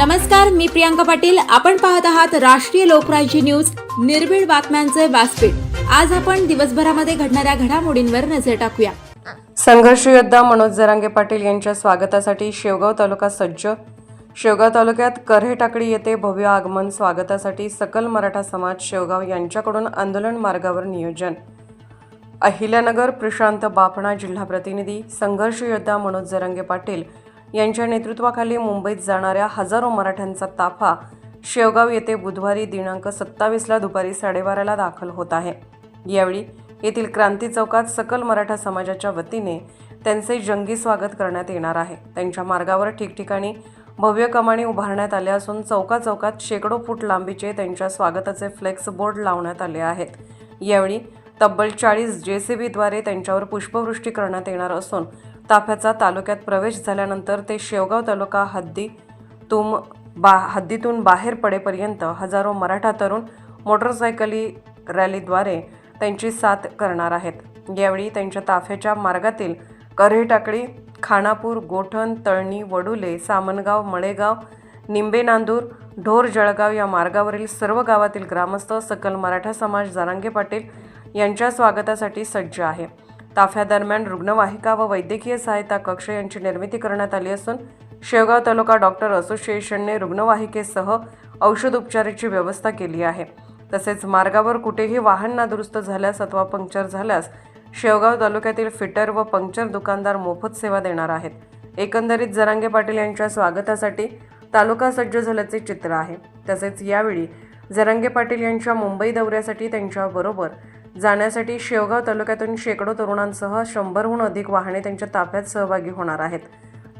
नमस्कार मी प्रियांका पाटील. आपण पाहत आहात राष्ट्रीय लोकराज्य न्यूज. निर्भीड बातम्यांचे व्यासपीठ. आज आपण दिवसभरामध्ये घडणाऱ्या घडामोडींवर नजर टाकूया. संघर्ष योद्धा मनोज जरांगे पाटील यांच्या स्वागतासाठी शेवगाव तालुका सज्ज. शेवगाव तालुक्यात करहे टाकडी येथे भव्य आगमन स्वागतासाठी सकल मराठा समाज शेवगाव यांच्याकडून आंदोलन मार्गावर नियोजन. अहिल्यानगर प्रशांत बापणा जिल्हा प्रतिनिधी संघर्ष योद्धा मनोज जरांगे पाटील यांच्या नेतृत्वाखाली मुंबईत जाणाऱ्या हजारो मराठ्यांचा ताफा शेवगाव येथे बुधवारी दिनांक सत्तावीसला दुपारी साडेबाराला दाखल होत आहे. यावेळी येथील क्रांती चौकात सकल मराठा समाजाच्या वतीने त्यांचे जंगी स्वागत करण्यात येणार आहे. त्यांच्या मार्गावर ठिकठिकाणी भव्य कमाणी उभारण्यात आल्या असून चौका चौकात शेकडो फूट लांबीचे त्यांच्या स्वागताचे फ्लेक्स बोर्ड लावण्यात आले आहेत. यावेळी तब्बल चाळीस जे सी बीद्वारे त्यांच्यावर पुष्पवृष्टी करण्यात येणार असून ताफ्याचा तालुक्यात प्रवेश झाल्यानंतर ते शेवगाव तालुका हद्दी तुम बा हद्दीतून बाहेर पडेपर्यंत हजारो मराठा तरुण मोटरसायकली रॅलीद्वारे त्यांची साथ करणार आहेत. यावेळी त्यांच्या ताफ्याच्या मार्गातील कऱ्हेटाकडी खानापूर गोठण तळणी वडुले सामनगाव मळेगाव निंबे नांदूर ढोर जळगाव या मार्गावरील सर्व गावातील ग्रामस्थ सकल मराठा समाज जारांगे पाटील यांच्या स्वागतासाठी सज्ज आहे. ताफ्यादरम्यान रुग्णवाहिका व वैद्यकीय सहायता कक्ष यांची निर्मिती करण्यात आली असून शेवगाव तालुका डॉक्टर असोसिएशनने रुग्णवाहिकेसह औषध उपचाराची व्यवस्था केली आहे. तसेच मार्गावर कुठेही वाहन नादुरुस्त झाल्यास अथवा पंक्चर झाल्यास शेवगाव तालुक्यातील फिटर व पंक्चर दुकानदार मोफत सेवा देणार आहेत. एकंदरीत जरांगे पाटील यांच्या स्वागतासाठी तालुका सज्ज झाल्याचे चित्र आहे. तसेच यावेळी जरांगे पाटील यांच्या मुंबई दौऱ्यासाठी त्यांच्याबरोबर जाण्यासाठी शेवगाव तालुक्यातून शेकडो तरुणांसह शंभरहून अधिक वाहने त्यांच्या ताफ्यात सहभागी होणार आहेत.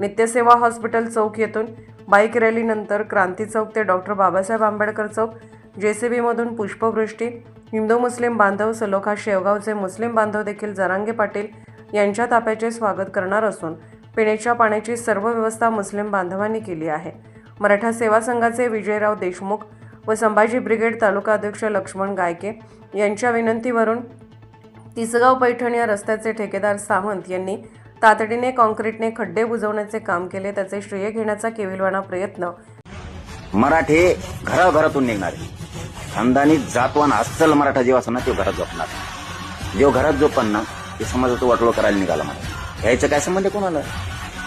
नित्यसेवा हॉस्पिटल चौक येथून बाईक रॅलीनंतर क्रांती चौक ते डॉक्टर बाबासाहेब आंबेडकर चौक जेसीबीमधून पुष्पवृष्टी हिंदू मुस्लिम बांधव सलोखा शेवगावचे मुस्लिम बांधव देखील जरांगे पाटील यांच्या ताफ्याचे स्वागत करणार असून पिण्याच्या पाण्याची सर्व व्यवस्था मुस्लिम बांधवांनी केली आहे. मराठा सेवा संघाचे विजयराव देशमुख व संभाजी ब्रिगेड तालुका अध्यक्ष लक्ष्मण गायके यांच्या विनंतीवरून तिसगाव पैठण या रस्त्याचे ठेकेदार सावंत यांनी तातडीने कॉन्क्रीटने खड्डे बुजवण्याचे काम केले. त्याचे श्रेय घेण्याचा केविलवाणा प्रयत्न. मराठे घराघरातून निघणार. खानदानी जातवान अस्सल मराठा जेव्हा असं ना तो घरात झोपणार जेव्हा घरात झोपन ना ते समाजाचं वाटलो करायला निघाला मला यायचं काय संबंध आहे कोणाला?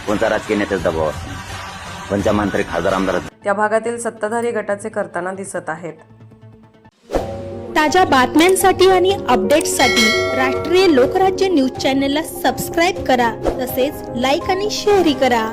कोणता राजकीय नेत्याचा दबाव असतो? मंत्री खासदार आमदार त्या भागातील सत्ताधारी गटाचे करताना दिसत आहेत. ताज्या बातम्यांसाठी आणि अपडेट्ससाठी राष्ट्रीय लोकराज्य न्यूज चॅनलला सबस्क्राईब करा तसेच लाईक आणि शेअरही करा.